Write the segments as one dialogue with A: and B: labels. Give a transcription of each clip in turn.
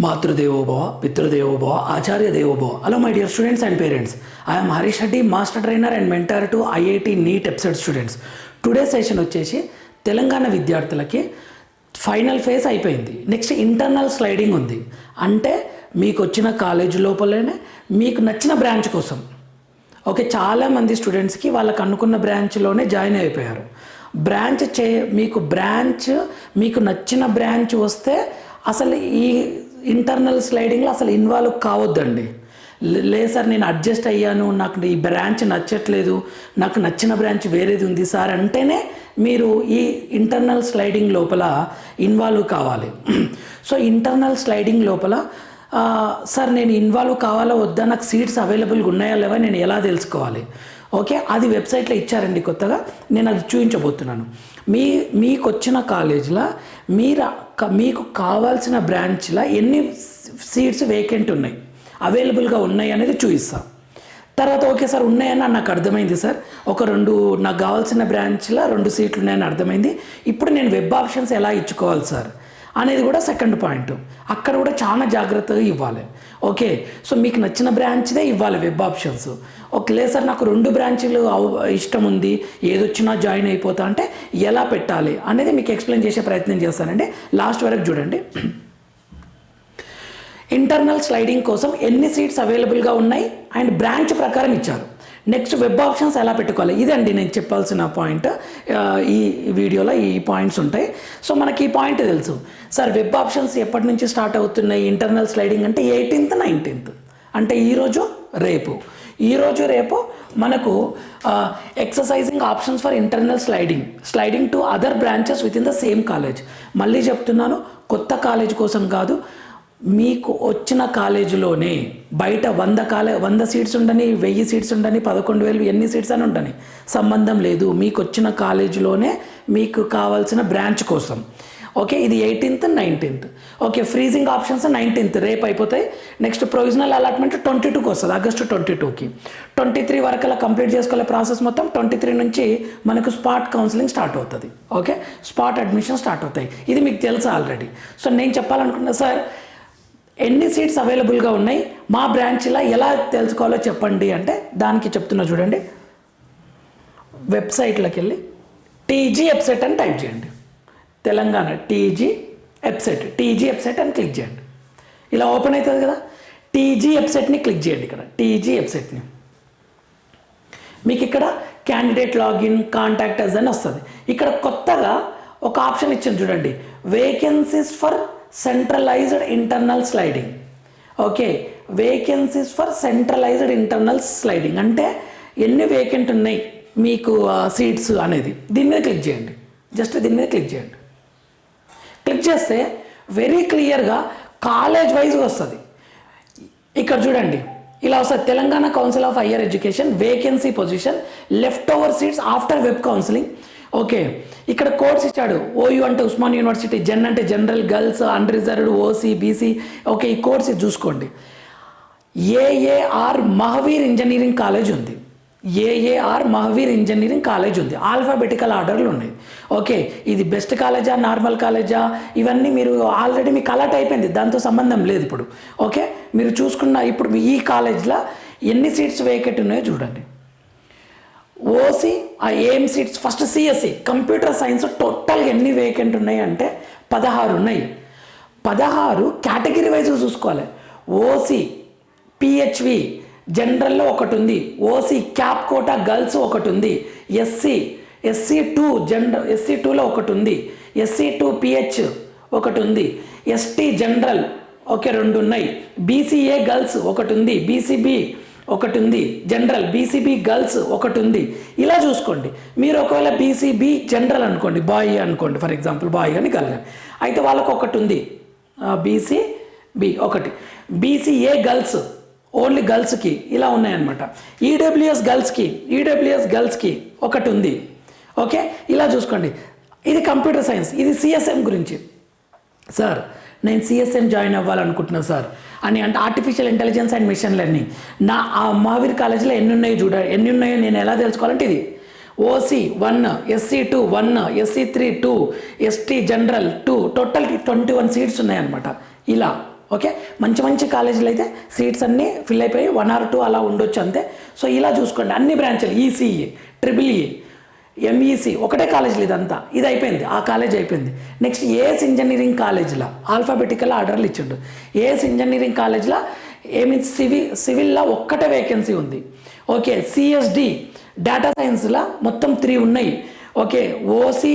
A: మాతృదేవోభవ పితృదేవోభవ ఆచార్య దేవోభవ hello my dear students and parents I'm Harish Reddy master trainer and mentor to IIT NEET episode students today session వచ్చేసి తెలంగాణ విద్యార్థులకి final phase అయిపోయింది. Next internal sliding ఉంది. అంటే మీకు వచ్చిన కాలేజ్ లోపలనే మీకు నచ్చిన బ్రాంచ్ కోసం. ఓకే చాలామంది స్టూడెంట్స్కి వాళ్ళకు అనుకున్న బ్రాంచ్లోనే జాయిన్ అయిపోయారు. బ్రాంచ్ చే మీకు బ్రాంచ్ మీకు నచ్చిన బ్రాంచ్ వస్తే అసలు ఈ ఇంటర్నల్ స్లైడింగ్లో అసలు ఇన్వాల్వ్ కావద్దండి. లే- లేదు సార్ నేను అడ్జస్ట్ అయ్యాను. నాకు ఈ బ్రాంచ్ నచ్చట్లేదు. నాకు నచ్చిన బ్రాంచ్ వేరేది ఉంది సార్ అంటేనే మీరు ఈ ఇంటర్నల్ స్లైడింగ్ లోపల ఇన్వాల్వ్ కావాలి. సో ఇంటర్నల్ స్లైడింగ్ లోపల సార్ నేను ఇన్వాల్వ్ కావాలా వద్దా? నాకు సీట్స్ అవైలబుల్గా ఉన్నాయా లేవా? నేను ఎలా తెలుసుకోవాలి? ఓకే? అది వెబ్సైట్లో ఇచ్చారండి కొత్తగా. నేను అది చూపించబోతున్నాను మీ మీకు వచ్చిన కాలేజీలో మీరు మీకు కావాల్సిన బ్రాంచ్లో ఎన్ని సీట్స్ వేకెంట్ ఉన్నాయి? అవైలబుల్గా ఉన్నాయి అనేది చూపిస్తాం తర్వాత ఓకే సార్ ఉన్నాయని నాకు అర్థమైంది సార్. ఒక రెండు నాకు కావాల్సిన బ్రాంచ్లో రెండు సీట్లు ఉన్నాయని అర్థమైంది. ఇప్పుడు నేను వెబ్ ఆప్షన్స్ ఎలా ఇచ్చుకోవాలి సార్? అనేది కూడా సెకండ్ పాయింట్. అక్కడ కూడా చాలా జాగ్రత్తగా ఇవ్వాలి. ఓకే సో మీకు నచ్చిన బ్రాంచ్దే ఇవ్వాలి వెబ్ ఆప్షన్స్. ఓకే లేదు సార్ నాకు రెండు బ్రాంచ్లు ఇష్టం ఉంది ఏదొచ్చినా జాయిన్ అయిపోతా అంటే ఎలా పెట్టాలి అనేది మీకు ఎక్స్ప్లెయిన్ చేసే ప్రయత్నం చేస్తానండి. లాస్ట్ వరకు చూడండి. ఇంటర్నల్ స్లైడింగ్ కోసం ఎన్ని సీట్స్ అవైలబుల్గా ఉన్నాయి అండ్ బ్రాంచ్ ప్రకారం ఇచ్చారు. నెక్స్ట్ వెబ్ ఆప్షన్స్ ఎలా పెట్టుకోవాలి? ఇదండి నేను చెప్పాల్సిన పాయింట్. ఈ వీడియోలో ఈ పాయింట్స్ ఉంటాయి. సో మనకి ఈ పాయింట్ తెలుసు. సార్ వెబ్ ఆప్షన్స్ ఎప్పటి నుంచి స్టార్ట్ అవుతున్నాయి? ఇంటర్నల్ స్లైడింగ్ అంటే ఎయిటీన్త్ నైన్టీన్త్. అంటే ఈరోజు రేపు. ఈరోజు రేపు మనకు exercising options for internal sliding sliding to other branches with in the same college మళ్ళీ చెప్తున్నాను కొత్త కాలేజ్ కోసం కాదు. మీకు వచ్చిన కాలేజీలోనే బయట వంద కాలే వంద సీట్స్ ఉండని వెయ్యి సీట్స్ ఉండని పదకొండు వేలు ఎన్ని సీట్స్ అని ఉండని సంబంధం లేదు. మీకు వచ్చిన కాలేజీలోనే మీకు కావాల్సిన బ్రాంచ్ కోసం. ఓకే ఇది eighteenth nineteenth. Okay freezing options nineteenth. రేపు అయిపోతాయి. నెక్స్ట్ ప్రొవిజనల్ అలాట్మెంట్ ట్వంటీ టూకి వస్తుంది ఆగస్టు ట్వంటీ టూకి. ట్వంటీ త్రీ వరకు అలా కంప్లీట్ చేసుకోలే ప్రాసెస్ మొత్తం ట్వంటీ త్రీ నుంచి మనకు స్పాట్ కౌన్సిలింగ్ స్టార్ట్ అవుతుంది. ఓకే స్పాట్ అడ్మిషన్ స్టార్ట్ అవుతాయి. ఇది మీకు తెలుసు ఆల్రెడీ. సో నేను చెప్పాలనుకున్నా సార్ ఎన్ని సీట్స్ అవైలబుల్గా ఉన్నాయి మా బ్రాంచ్లో ఎలా తెలుసుకోవాలో చెప్పండి అంటే దానికి చెప్తున్నా చూడండి. వెబ్సైట్లోకి వెళ్ళి టీజీ వెబ్సైట్ అని టైప్ చేయండి. Telangana TG website TG website అని క్లిక్ చేయండి. ఇలా ఓపెన్ అవుతుంది కదా? టీజీ వెబ్సైట్ని క్లిక్ చేయండి ఇక్కడ టీజీ వెబ్సైట్ని. మీకు ఇక్కడ క్యాండిడేట్ లాగిన్ కాంటాక్టర్స్ అని వస్తుంది. ఇక్కడ కొత్తగా ఒక ఆప్షన్ ఇచ్చింది చూడండి vacancies for centralised internal sliding okay vacancies for centralised internal sliding అంటే ఎన్ని వేకెంట్ ఉన్నాయి మీకు సీట్స్ అనేది? దీని మీద క్లిక్ చేయండి. జస్ట్ దీని మీద క్లిక్ చేయండి. క్లిక్ చేస్తే వెరీ క్లియర్గా కాలేజ్ వైజ్గా వస్తుంది. ఇక్కడ చూడండి. ఇలా వస్తుంది. Telangana council of higher education vacancy position left over seats after web counselling okay. ఇక్కడ కోర్స్ ఇచ్చాడు. ఓయూ అంటే ఉస్మాన్ యూనివర్సిటీ జెన్ అంటే general girls unreserved OC BC. Okay ఈ కోర్స్ చూసుకోండి. ఏఏఆర్ మహవీర్ ఇంజనీరింగ్ కాలేజ్ ఉంది. ఏఏఆర్ మహవీర్ ఇంజనీరింగ్ కాలేజ్ ఉంది. Alphabetical ఆర్డర్లు ఉన్నాయి. ఓకే ఇది బెస్ట్ కాలేజా నార్మల్ కాలేజా? ఇవన్నీ మీరు ఆల్రెడీ మీకు అలర్ట్ అయిపోయింది. దాంతో సంబంధం లేదు ఇప్పుడు. ఓకే మీరు చూసుకున్న ఇప్పుడు మీ ఈ కాలేజ్లో ఎన్ని సీట్స్ వేకెట్ ఉన్నాయో చూడండి. ఓసీ ఆ ఏం seats first CSC computer science టోటల్గా ఎన్ని వేకెంట్ ఉన్నాయి అంటే పదహారు ఉన్నాయి. పదహారు కేటగిరీ వైజ్ చూసుకోవాలి. ఓసీ పిహెచ్వి జనరల్లో ఒకటి ఉంది. ఓసీ క్యాప్ కోటా గర్ల్స్ ఒకటి ఉంది. SC SC two general SC టూలో ఒకటి ఉంది. ఎస్సీ టూ పిహెచ్ ఒకటి ఉంది. ఎస్టీ జనరల్ ఓకే రెండు ఉన్నాయి. బీసీఏ గర్ల్స్ ఒకటి ఉంది. బీసీబీ ఒకటి ఉంది జనరల్ బీసీబీ గర్ల్స్ ఒకటి ఉంది ఇలా చూసుకోండి. మీరు ఒకవేళ బీసీబీ జనరల్ అనుకోండి బాయ్ అనుకోండి ఫర్ ఎగ్జాంపుల్ బాయ్ అని గర్ల్ అని అయితే వాళ్ళకు ఒకటి ఉంది బీసీ బి ఒకటి. బీసీఏ గర్ల్స్ ఓన్లీ గర్ల్స్కి ఇలా ఉన్నాయన్నమాట. ఈడబ్ల్యూఎస్ గర్ల్స్కి ఈడబ్ల్యూఎస్ గర్ల్స్కి ఒకటి ఉంది ఓకే ఇలా చూసుకోండి. ఇది కంప్యూటర్ సైన్స్ ఇది సిఎస్ఎం గురించి. సార్ నేను సిఎస్ఎం జాయిన్ అవ్వాలనుకుంటున్నా సార్. అని అంటే artificial intelligence and machine learning నా ఆ మహావీర్ కాలేజీలో ఎన్ని ఉన్నాయో చూడ ఎన్ని ఉన్నాయో నేను ఎలా తెలుసుకోవాలంటే ఇది. OC one SC two one SC three two ST general two total twenty one seats ఉన్నాయన్నమాట. ఇలా ఓకే మంచి మంచి కాలేజీలు అయితే సీట్స్ అన్నీ ఫిల్ అయిపోయి వన్ ఆర్ టూ అలా ఉండొచ్చు అంతే. సో ఇలా చూసుకోండి. అన్ని బ్రాంచ్లు ఈసీఈ ట్రిపుల్ ఈ ఎంఈసి ఒకటే కాలేజీలు ఇదంతా ఇది అయిపోయింది ఆ కాలేజ్ అయిపోయింది. నెక్స్ట్ ఏఎస్ ఇంజనీరింగ్ కాలేజ్లో ఆల్ఫాబెటికల్ ఆర్డర్లు ఇచ్చిండు. ఏఎస్ ఇంజనీరింగ్ కాలేజ్లో ఏమి సివి సివిల్లో ఒక్కటే వేకెన్సీ ఉంది. ఓకే సిఎస్డి డేటా సైన్స్లో మొత్తం త్రీ ఉన్నాయి. ఓకే ఓసీ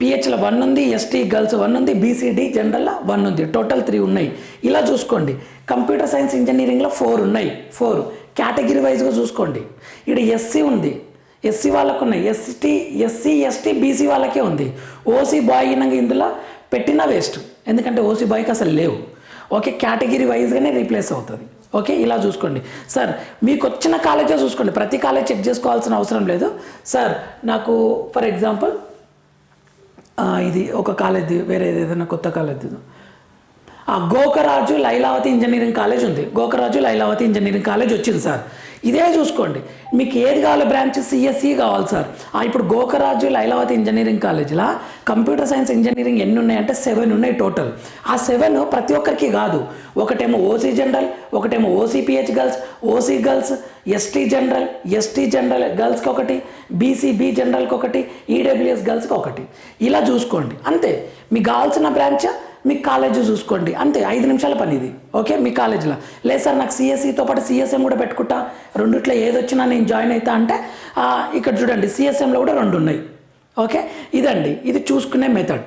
A: పిహెచ్లో వన్ ఉంది ఎస్టీ గర్ల్స్ వన్ ఉంది బీసీడీ జనరల్లో వన్ ఉంది. టోటల్ త్రీ ఉన్నాయి. ఇలా చూసుకోండి. కంప్యూటర్ సైన్స్ ఇంజనీరింగ్లో ఫోర్ ఉన్నాయి. ఫోర్ కేటగిరీ వైజ్గా చూసుకోండి. ఇక్కడ ఎస్సీ ఉంది. ఎస్సీ వాళ్ళకు ఉన్నాయి. ఎస్టీ ఎస్సీ ఎస్టీ బీసీ వాళ్ళకే ఉంది. ఓసీ బాయ్ అయినాక ఇందులో పెట్టినా వేస్ట్. ఎందుకంటే ఓసీ బాయ్కి అసలు లేవు. ఓకే కేటగిరీ వైజ్గానే రీప్లేస్ అవుతుంది. ఓకే ఇలా చూసుకోండి. సార్ మీకు వచ్చిన కాలేజే చూసుకోండి. ప్రతి కాలేజ్ చెక్ చేసుకోవాల్సిన అవసరం లేదు. సార్ నాకు ఫర్ ఎగ్జాంపుల్ ఇది ఒక కాలేజ్ వేరే ఏదైనా కొత్త కాలేజ్ ఆ గోకరాజు లైలావతి ఇంజనీరింగ్ కాలేజ్ ఉంది. గోకరాజు లైలావతి ఇంజనీరింగ్ కాలేజ్ వచ్చింది సార్. ఇదే చూసుకోండి. మీకు ఏది కావాలి బ్రాంచ్? సిఎస్సి కావాలి సార్. ఆ ఇప్పుడు గోకరాజు లైలావతి ఇంజనీరింగ్ కాలేజ్లో కంప్యూటర్ సైన్స్ ఇంజనీరింగ్ ఎన్ని ఉన్నాయంటే సెవెన్ ఉన్నాయి టోటల్. ఆ సెవెన్ ప్రతి ఒక్కరికి కాదు. ఒకటేమో ఓసీ జనరల్ ఒకటేమో OCPH girls OC girls ST general ST general గర్ల్స్కి ఒకటి బీసీబీ జనరల్కి ఒకటి ఈడబ్ల్యూఎస్ గర్ల్స్కి ఒకటి ఇలా చూసుకోండి. అంతే. మీకు కావాల్సిన బ్రాంచ్? మీ కాలేజ్ చూసుకోండి. అంతే ఐదు నిమిషాల పని ఇది. ఓకే మీ కాలేజ్లో లేదు సార్ నాకు సిఎస్ఈతో పాటు సిఎస్ఎం కూడా పెట్టుకుంటా. రెండిట్లో ఏదొచ్చినా నేను జాయిన్ అవుతా అంటే ఇక్కడ చూడండి సిఎస్ఎంలో కూడా రెండు ఉన్నాయి. ఓకే ఇదండి. ఇది చూసుకునే మెథడ్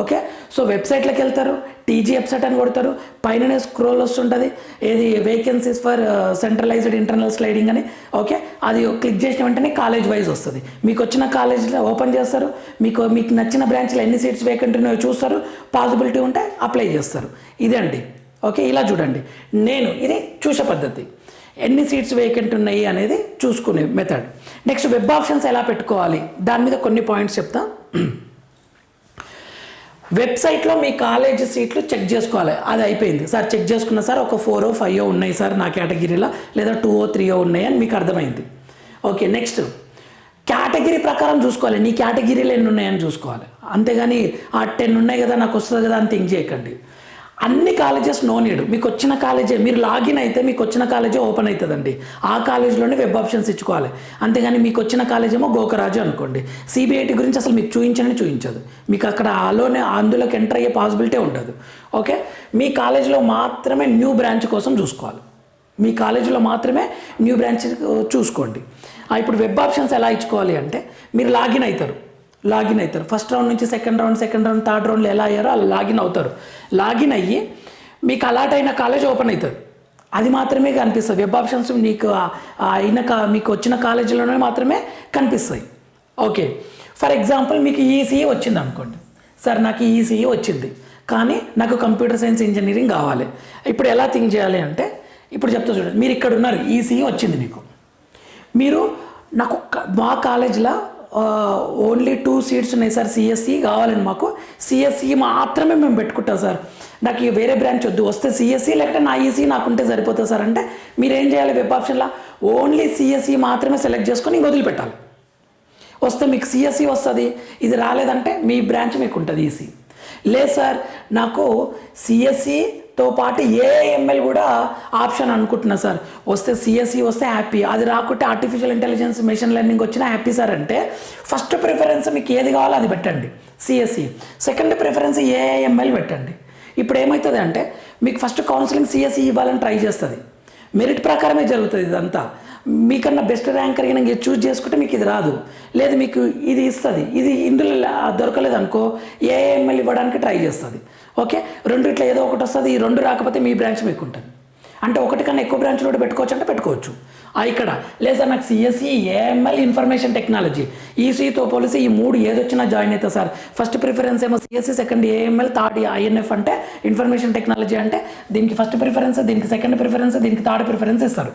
A: ఓకే సో వెబ్సైట్లోకి వెళ్తారు. టీజీ వెబ్సైట్ అని కొడతారు. పైననే స్క్రోల్ వస్తుంటుంది. ఏది vacancies for centralised internal sliding అని. ఓకే అది క్లిక్ చేసిన వెంటనే కాలేజ్ వైజ్ వస్తుంది. మీకు వచ్చిన కాలేజ్లో ఓపెన్ చేస్తారు. మీకు మీకు నచ్చిన బ్రాంచ్లో ఎన్ని సీట్స్ వేకెంట్ ఉన్నాయో చూస్తారు. పాసిబిలిటీ ఉంటే అప్లై చేస్తారు. ఇదే అండి ఓకే ఇలా చూడండి. నేను ఇది చూసే పద్ధతి. ఎన్ని సీట్స్ వేకెంట్ ఉన్నాయి అనేది చూసుకునే మెథడ్ నెక్స్ట్ వెబ్ ఆప్షన్స్ ఎలా పెట్టుకోవాలి? దాని మీద కొన్ని పాయింట్స్ చెప్తా. వెబ్సైట్లో మీ కాలేజ్ సీట్లు చెక్ చేసుకోవాలి. అది అయిపోయింది. సార్ చెక్ చేసుకున్న సార్ ఒక ఫోర్ ఫైవ్ ఉన్నాయి సార్ నా కేటగిరీలో లేదా టూ ఓ త్రీ ఉన్నాయి అని మీకు అర్థమైంది. Okay next. కేటగిరీ ప్రకారం చూసుకోవాలి. నీ కేటగిరీలో ఎన్ని ఉన్నాయని చూసుకోవాలి. అంతేగాని ఆ టెన్ ఉన్నాయి కదా నాకు వస్తుంది కదా అని థింక్ చేయకండి. అన్ని కాలేజెస్ నో నీడ్. మీకు వచ్చిన కాలేజే మీరు లాగిన్ అయితే మీకు వచ్చిన కాలేజే ఓపెన్ అవుతుందండి ఆ కాలేజ్లోనే వెబ్ ఆప్షన్స్ ఇచ్చుకోవాలి. అంతేగాని మీకు వచ్చిన కాలేజ్ ఏమో గోకరాజు అనుకోండి. సిబిఐటి గురించి అసలు మీకు చూపించని చూపించదు మీకు అక్కడ ఆలోనే అందులోకి ఎంటర్ అయ్యే పాసిబిలిటీ ఉంటుంది ఓకే? మీ కాలేజీలో మాత్రమే న్యూ బ్రాంచ్ కోసం చూసుకోవాలి. మీ కాలేజీలో మాత్రమే న్యూ బ్రాంచ్ చూసుకోండి. ఇప్పుడు వెబ్ ఆప్షన్స్ ఎలా ఇచ్చుకోవాలి అంటే మీరు లాగిన్ అవుతారు లాగిన్ అవుతారు. ఫస్ట్ రౌండ్ నుంచి second round second round third రౌండ్లో ఎలా అయ్యారో అలా లాగిన్ అవుతారు. లాగిన్ అయ్యి మీకు అలాట్ అయిన కాలేజ్ ఓపెన్ అవుతుంది. అది మాత్రమే కనిపిస్తుంది. వెబ్ ఆప్షన్స్ మీకు అయిన కా మీకు వచ్చిన కాలేజీలోనే మాత్రమే కనిపిస్తాయి. ఓకే. ఫర్ ఎగ్జాంపుల్ మీకు ఈసీఈ వచ్చింది అనుకోండి. సార్ నాకు ఈసీఈ వచ్చింది. కానీ నాకు కంప్యూటర్ సైన్స్ ఇంజనీరింగ్ కావాలి. ఇప్పుడు ఎలా థింక్ చేయాలి అంటే ఇప్పుడు చెప్తా చూడండి. మీరు ఇక్కడ ఉన్నారు. ఈసీఈ వచ్చింది మీకు. మీరు నాకు మా కాలేజీలో ఓన్లీ టూ సీట్స్ ఉన్నాయి సార్ సిఎస్సి కావాలండి మాకు. సిఎస్సి మాత్రమే మేము పెట్టుకుంటాం సార్. నాకు వేరే బ్రాంచ్ వద్దు. వస్తే సిఎస్సి లేకపోతే నా ఈసీ నాకుంటే సరిపోతుంది సార్. అంటే మీరు ఏం చేయాలి వెబ్ ఆప్షన్లో? ఓన్లీ సిఎస్సి మాత్రమే సెలెక్ట్ చేసుకొని ఇంక వదిలిపెట్టాలి. వస్తే మీకు సిఎస్సి వస్తుంది. ఇది రాలేదంటే మీ బ్రాంచ్ మీకు ఉంటుంది ఈసీ లేదు సార్ నాకు తో పాటు ఏఎంఎల్ కూడా ఆప్షన్ అనుకుంటున్నా సార్. వస్తే సిఎస్సి వస్తే హ్యాపీ అది రాకుంటే ఆర్టిఫిషియల్ ఇంటెలిజెన్స్ మెషిన్ లెర్నింగ్ వచ్చినా హ్యాపీ సార్ అంటే ఫస్ట్ ప్రిఫరెన్స్ మీకు ఏది కావాలో అది పెట్టండి. సిఎస్సి సెకండ్ ప్రిఫరెన్స్ ఏఎంఎల్ పెట్టండి. ఇప్పుడు ఏమవుతుంది అంటే మీకు ఫస్ట్ కౌన్సిలింగ్ సిఎస్సి ఇవ్వాలని ట్రై చేస్తుంది. మెరిట్ ప్రకారమే జరుగుతుంది ఇదంతా. మీకన్నా బెస్ట్ ర్యాంకర్ కనుక చూజ్ చేసుకుంటే మీకు ఇది రాదు. లేదు మీకు ఇది ఇస్తుంది. ఇది ఇందులో దొరకలేదు అనుకో ఏఎంఎల్ ఇవ్వడానికి ట్రై చేస్తుంది. ఓకే? రెండు ఇట్లా ఏదో ఒకటి వస్తుంది ఈ రెండు రాకపోతే మీ బ్రాంచ్ మీకు ఉంటుంది అంటే ఒకటి కన్నా ఎక్కువ బ్రాంచ్లు కూడా పెట్టుకోవచ్చు అంటే పెట్టుకోవచ్చు. ఇక్కడ లేదా నాకు సిఎస్సి ఏఎంఎల్ ఇన్ఫర్మేషన్ టెక్నాలజీ. ఈసీతో పోలిసి ఈ మూడు ఏదొచ్చినా జాయిన్ అవుతా సార్. ఫస్ట్ ప్రిఫరెన్స్ ఏమో CSC second AML third INF అంటే ఇన్ఫర్మేషన్ టెక్నాలజీ అంటే దీనికి ఫస్ట్ ప్రిఫరెన్స్ దీనికి సెకండ్ ప్రిఫరెన్స్ దీనికి థర్డ్ ప్రిఫరెన్స్ ఇస్తారు.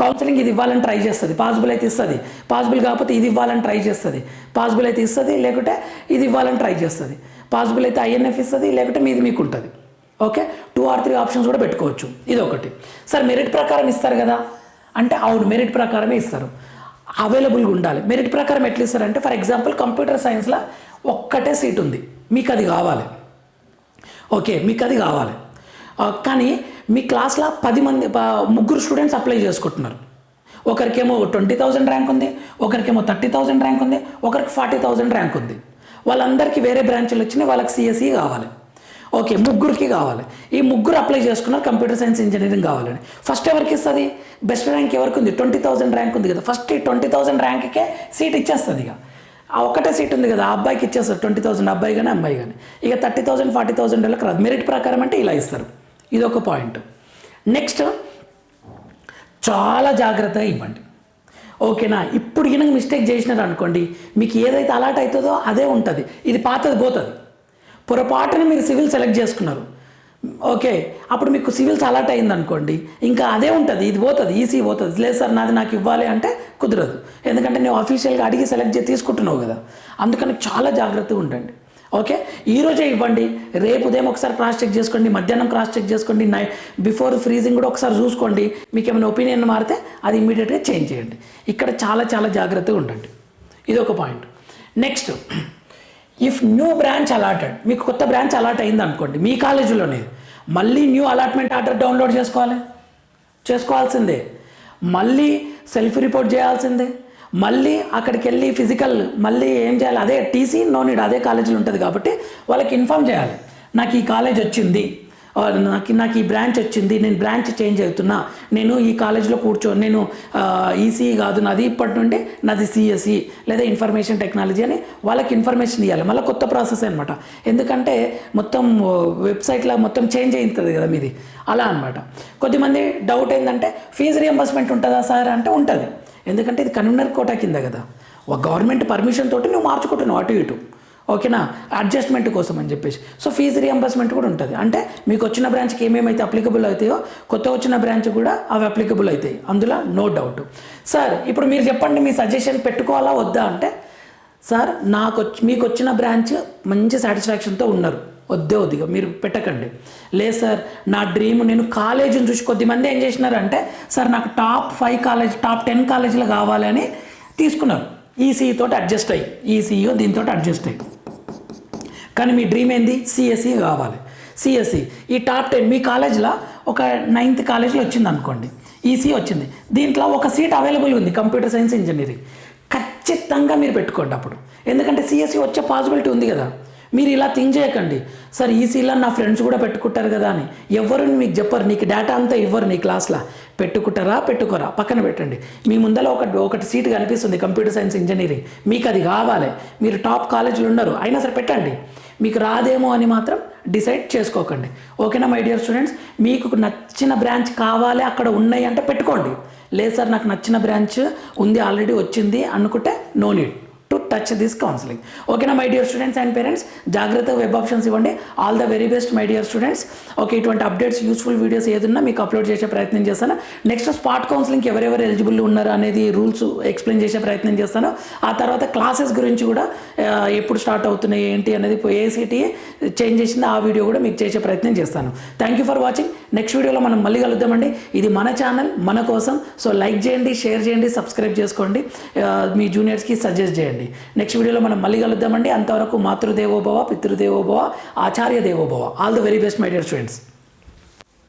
A: కౌన్సిలింగ్ ఇది ఇవ్వాలని ట్రై చేస్తుంది. పాసిబుల్ అయితే ఇస్తుంది. పాసిబుల్ కాకపోతే ఇది ఇవ్వాలని ట్రై చేస్తుంది. పాసిబుల్ అయితే ఇస్తుంది లేకుంటే ఇది ఇవ్వాలని ట్రై చేస్తుంది. పాసిబుల్ అయితే ఐఎన్ఎఫ్ ఇస్తుంది లేకుంటే మీది మీకు ఉంటుంది okay? Two or three options కూడా పెట్టుకోవచ్చు. ఇది ఒకటి సార్ మెరిట్ ప్రకారం ఇస్తారు కదా? అంటే అవును మెరిట్ ప్రకారమే ఇస్తారు. అవైలబుల్గా ఉండాలి. మెరిట్ ప్రకారం ఎట్లా ఇస్తారంటే ఫర్ ఎగ్జాంపుల్ కంప్యూటర్ సైన్స్లో ఒక్కటే సీట్ ఉంది. మీకు అది కావాలి. ఓకే మీకు అది కావాలి కానీ మీ క్లాస్లో పది మంది ముగ్గురు స్టూడెంట్స్ అప్లై చేసుకుంటున్నారు. ఒకరికేమో ట్వంటీ థౌజండ్ ర్యాంక్ ఉంది ఒకరికేమో థర్టీ థౌజండ్ ర్యాంక్ ఉంది ఒకరికి ఫార్టీ థౌజండ్ ర్యాంక్ ఉంది. వాళ్ళందరికీ వేరే బ్రాంచ్లు వచ్చినాయి వాళ్ళకి సిఎస్ఈ కావాలి. ఓకే ముగ్గురికి కావాలి. ఈ ముగ్గురు అప్లై చేసుకున్నారు కంప్యూటర్ సైన్స్ ఇంజనీరింగ్ కావాలని. ఫస్ట్ ఎవరికి ఇస్తుంది? బెస్ట్ ర్యాంక్ ఎవరికి ఉంది? ట్వంటీ థౌసండ్ ర్యాంక్ ఉంది కదా. ఫస్ట్ ఈ ట్వంటీ థౌసండ్ ర్యాంక్కే సీట్ ఇచ్చేస్తుంది ఇక. ఆ ఒక్కటే సీట్ ఉంది కదా ఆ అబ్బాయికి ఇచ్చేస్తారు. ట్వంటీ థౌసండ్ అబ్బాయి కానీ అమ్మాయి కానీ ఇక థర్టీ థౌసండ్ ఫార్టీ థౌసండ్ వాళ్ళకి రాదు. మెరిట్ ప్రకారం అంటే ఇలా ఇస్తారు. ఇది ఒక పాయింట్ నెక్స్ట్ చాలా జాగ్రత్తగా ఇవ్వండి. ఓకేనా? ఇప్పుడు కనుక మిస్టేక్ చేసినారు అనుకోండి మీకు ఏదైతే అలాట్ అవుతుందో అదే ఉంటుంది. ఇది పాతది పోతుంది. పొరపాటుని మీరు సివిల్ సెలెక్ట్ చేసుకున్నారు. ఓకే అప్పుడు మీకు సివిల్స్ అలాట్ అయింది అనుకోండి ఇంకా అదే ఉంటుంది. ఇది పోతుంది ఈసీ పోతుంది. లేదు సార్ నాది నాకు ఇవ్వాలి అంటే కుదరదు. ఎందుకంటే నువ్వు అఫీషియల్గా అడిగి సెలెక్ట్ చేసి తీసుకుంటున్నావు కదా. అందుకని చాలా జాగ్రత్తగా ఉండండి. ఓకే? ఈరోజే ఇవ్వండి. రేపు ఉదయం ఒకసారి క్రాస్ చెక్ చేసుకోండి. మధ్యాహ్నం క్రాస్ చెక్ చేసుకోండి. నై బిఫోర్ ఫ్రీజింగ్ కూడా ఒకసారి చూసుకోండి. మీకు ఏమైనా ఒపీనియన్ మారితే అది ఇమీడియట్గా చేంజ్ చేయండి. ఇక్కడ చాలా చాలా జాగ్రత్తగా ఉండండి. ఇది ఒక point next if new branch allotted మీకు కొత్త బ్రాంచ్ అలాట్ అయింది అనుకోండి. మీ కాలేజీలోనే మళ్ళీ న్యూ అలాట్మెంట్ ఆర్డర్ డౌన్లోడ్ చేసుకోవాలి. చేసుకోవాల్సిందే. మళ్ళీ సెల్ఫ్ రిపోర్ట్ చేయాల్సిందే. మళ్ళీ అక్కడికి వెళ్ళి ఫిజికల్ మళ్ళీ ఏం చేయాలి? అదే టీసీ నో నీడ్ అదే కాలేజీలో ఉంటుంది కాబట్టి వాళ్ళకి ఇన్ఫామ్ చేయాలి. నాకు ఈ కాలేజ్ వచ్చింది. నాకు నాకు ఈ బ్రాంచ్ వచ్చింది. నేను బ్రాంచ్ చేంజ్ అవుతున్నా. నేను ఈ కాలేజ్లో కూర్చో నేను ఈసీఈ కాదు. నాది ఇప్పటి నుండి నాది సిఎస్ఈ లేదా ఇన్ఫర్మేషన్ టెక్నాలజీ అని వాళ్ళకి ఇన్ఫర్మేషన్ ఇవ్వాలి మళ్ళీ కొత్త ప్రాసెస్ అనమాట ఎందుకంటే మొత్తం వెబ్సైట్లో మొత్తం చేంజ్ అవుతుంది కదా మీది. అలా అనమాట కొద్దిమంది డౌట్ ఏంటంటే ఫీజు రియంబర్స్మెంట్ ఉంటుందా సార్? అంటే ఉంటుంది. ఎందుకంటే ఇది కన్వీనర్ కోటా కింద కదా. ఒక గవర్నమెంట్ పర్మిషన్ తోటి నువ్వు మార్చుకుంటున్నావు అటు ఇటు. ఓకేనా? అడ్జస్ట్మెంట్ కోసం అని చెప్పేసి. సో ఫీజు రియంబర్స్మెంట్ కూడా ఉంటుంది. అంటే మీకు వచ్చిన బ్రాంచ్కి ఏమేమైతే అప్లికబుల్ అవుతాయో కొత్త వచ్చిన బ్రాంచ్ కూడా అవి అప్లికబుల్ అవుతాయి. అందులో నో డౌట్ సార్ ఇప్పుడు మీరు చెప్పండి మీ సజెషన్ పెట్టుకోవాలా వద్దా? అంటే సార్ నాకు మీకు వచ్చిన బ్రాంచ్ మంచి సాటిస్ఫాక్షన్తో ఉన్నారు. వద్దే వద్దిగా మీరు పెట్టకండి. లేదు సార్ నా డ్రీమ్ నేను కాలేజీని చూసి కొద్దిమంది ఏం చేసినారంటే సార్ నాకు top five college top ten కాలేజీలు కావాలని తీసుకున్నారు. ఈసీఈ తోటి అడ్జస్ట్ అయ్యి ఈసీఈ దీంతో అడ్జస్ట్ అయ్యి. కానీ మీ డ్రీమ్ ఏంది? సిఎస్ఈ కావాలి. సిఎస్ఈ ఈ టాప్ టెన్ మీ కాలేజ్లో ఒక నైన్త్ కాలేజ్లో వచ్చింది అనుకోండి. ఈసీ వచ్చింది. దీంట్లో ఒక సీట్ అవైలబుల్ ఉంది కంప్యూటర్ సైన్స్ ఇంజనీరింగ్ ఖచ్చితంగా మీరు పెట్టుకోండి అప్పుడు. ఎందుకంటే సిఎస్ఈ వచ్చే పాసిబిలిటీ ఉంది కదా. మీరు ఇలా థింక్ చేయకండి. సార్ ఈసీలో నా ఫ్రెండ్స్ కూడా పెట్టుకుంటారు కదా అని. ఎవరు మీకు చెప్పరు. నీకు డేటా అంతా ఇవ్వరు నీ క్లాస్లో. పెట్టుకుంటారా? పెట్టుకోరా? పక్కన పెట్టండి. మీ ముందర ఒక ఒకటి సీట్ కనిపిస్తుంది కంప్యూటర్ సైన్స్ ఇంజనీరింగ్. మీకు అది కావాలి. మీరు టాప్ కాలేజీలు ఉన్నారు. అయినా సరే పెట్టండి. మీకు రాదేమో అని మాత్రం డిసైడ్ చేసుకోకండి. ఓకేనా మై డియర్ స్టూడెంట్స్? మీకు నచ్చిన బ్రాంచ్ కావాలి అక్కడ ఉన్నాయి అంటే పెట్టుకోండి. లేదు సార్ నాకు నచ్చిన బ్రాంచ్ ఉంది ఆల్రెడీ వచ్చింది అనుకుంటే no need. To touch this counselling ఓకేనా my dear students and parents జాగ్రత్తగా వెబ్ ఆప్షన్స్ ఇవ్వండి. All the very best my dear students okay ఇటువంటి అప్డేట్స్ యూస్ఫుల్ వీడియోస్ ఏదన్నా మీకు అప్లోడ్ చేసే ప్రయత్నం చేస్తాను. నెక్స్ట్ స్పాట్ కౌన్సిలింగ్కి ఎవరెవరు ఎలిజిబుల్ ఉన్నారు అనేది రూల్స్ ఎక్స్ప్లెయిన్ చేసే ప్రయత్నం చేస్తాను. ఆ తర్వాత క్లాసెస్ గురించి కూడా ఎప్పుడు స్టార్ట్ అవుతున్నాయి ఏంటి అనేది ఏసీటీ చేంజ్ చేసింది ఆ వీడియో కూడా మీకు చేసే ప్రయత్నం చేస్తాను. Thank you for watching next వీడియోలో మనం మళ్ళీ కలుద్దామండి. ఇది మన ఛానల్ మన కోసం. సో లైక్ చేయండి షేర్ చేయండి సబ్స్క్రైబ్ చేసుకోండి. మీ జూనియర్స్కి సజెస్ట్ చేయండి. నెక్స్ట్ వీడియోలో మనం మళ్ళీ కలుద్దామండి. అంతవరకు మాతృదేవోభవ పితృదేవోభవ ఆచార్య దేవోభవ. All the very best my dear students